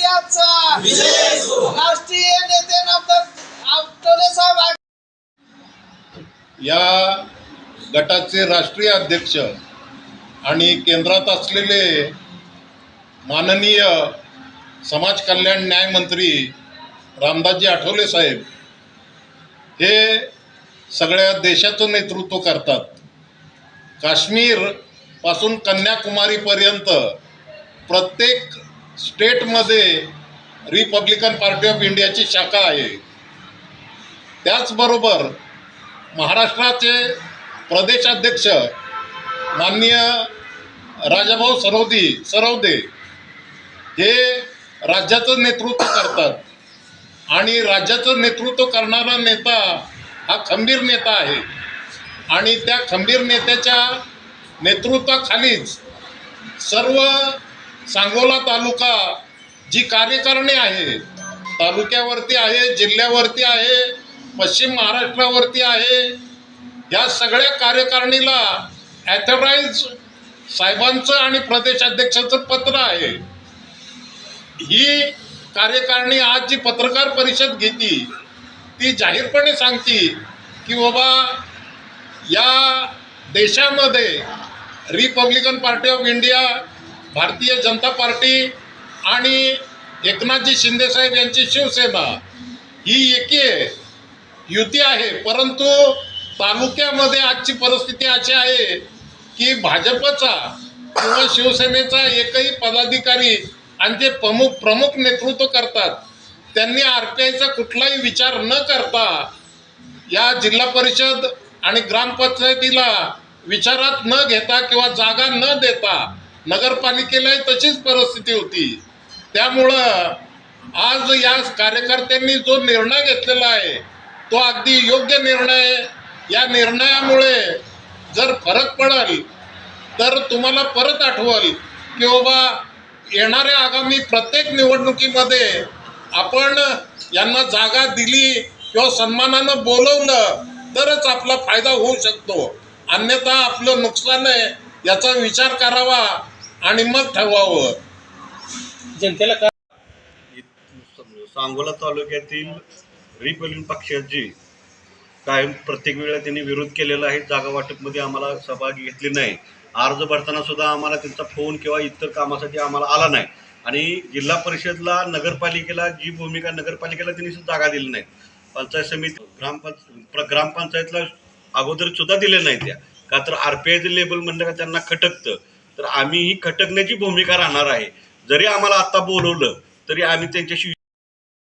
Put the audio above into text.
इंडियाचा राष्ट्रीय नेते नामदार साहेब या गटाचे राष्ट्रीय अध्यक्ष आणि केंद्रात असलेले माननीय समाज कल्याण न्यायमंत्री रामदासजी आठवले साहेब हे सगळ्या देशाचं नेतृत्व करतात. काश्मीरपासून कन्याकुमारीपर्यंत प्रत्येक स्टेटमध्ये रिपब्लिकन पार्टी ऑफ इंडियाची शाखा आहे. त्याचबरोबर महाराष्ट्राचे प्रदेशाध्यक्ष माननीय राजाभाऊ सरवदी सरवदे हे राज्याचं नेतृत्व करतात आणि राज्याचं नेतृत्व करणारा नेता हा खंबीर नेता आहे. आणि त्या खंबीर नेत्याच्या नेतृत्वाखालीच सर्व सांगोला तालुका जी कार्यकारणी आहे तालुक्यावरती आहे जिल्ह्यावरती आहे पश्चिम महाराष्ट्रावरती आहे या सगळ्या कार्यकारणीला ॲथराईज साहेबांचं आणि प्रदेशाध्यक्षाचं पत्र आहे. ही कार्यकारणी आज जी पत्रकार परिषद घेती ती जाहीरपणे सांगती की बाबा या देशामध्ये Republican party of India Bharatiya Janata party आणि एकनाथजी शिंदेसाहेब यांची शिवसेना ही एकी आहे युती आहे. परंतु तालुक्यामध्ये आजची परिस्थिती अशी आहे की भाजपचा किंवा शिवसेनेचा एकही पदाधिकारी आणि जे प्रमुख प्रमुख नेतृत्व करतात त्यांनी आर पी आयचा कुठलाही विचार न करता या जिल्हा परिषद आणि ग्रामपंचायतीला विचारात न घेता किंवा जागा न देता नगरपालिकेलाही तशीच परिस्थिती होती. त्यामुळं आज या कार्यकर्त्यांनी जो निर्णय घेतलेला आहे तो अगदी योग्य निर्णय या निर्णयामुळे जर फरक पडेल तर तुम्हाला परत आठवल की बाबा येणाऱ्या आगामी प्रत्येक निवडणुकीमध्ये आपण यांना जागा दिली किंवा सन्मानानं बोलवलं तरच आपला फायदा होऊ शकतो. अन्यथा आपलं नुकसान आहे याचा विचार करावा. आणि मग ठरवावं. जनतेला काय सांगोला तालुक्यातील रिपब्लिकन पक्षाची कायम प्रत्येक वेळेला त्यांनी विरोध केलेला आहे. जागा वाटपमध्ये आम्हाला सहभागी घेतली नाही. अर्ज भरताना सुद्धा आम्हाला त्यांचा फोन किंवा इतर कामासाठी आम्हाला आला नाही. आणि जिल्हा परिषदला नगरपालिकेला जी भूमिका नगरपालिकेला त्यांनी सुद्धा जागा दिली नाही. पंचायत समिती ग्रामपंच ग्रामपंचायतला अगोदर सुद्धा दिले नाही त्या. का तर आर पी आयचं लेबल म्हणलं का त्यांना खटकतं. तर आम्ही ही खटकण्याची भूमिका राहणार आहे. जरी आम्हाला आता बोलवलं तरी आम्ही त्यांच्याशी